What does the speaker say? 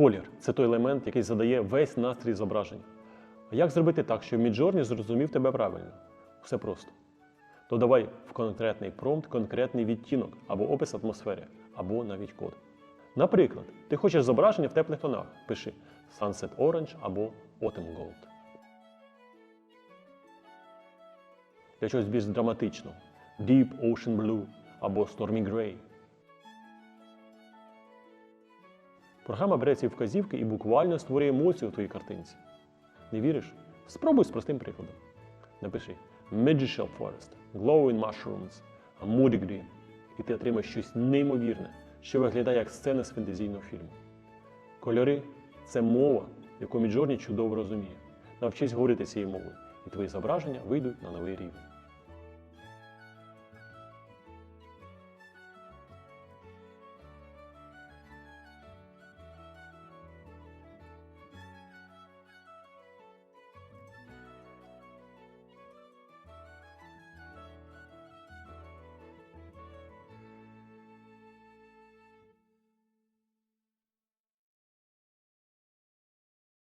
Колір це той елемент, який задає весь настрій зображення. А як зробити так, щоб Midjourney зрозумів тебе правильно? Все просто. Додавай в конкретний промпт конкретний відтінок або опис атмосфери, або навіть код. Наприклад, ти хочеш зображення в теплих тонах. Пиши Sunset Orange або Autumn Gold. Для чогось більш драматичного Deep Ocean Blue або Stormy Gray. Програма бере ці вказівки і буквально створює емоцію у твоїй картинці. Не віриш? Спробуй з простим прикладом. Напиши Magical Forest, Glowing Mushrooms, Moody Green. І ти отримаєш щось неймовірне, що виглядає як сцена з фентезійного фільму. Кольори це мова, яку Міджорні чудово розуміє. Навчись говорити цією мовою, і твої зображення вийдуть на новий рівень.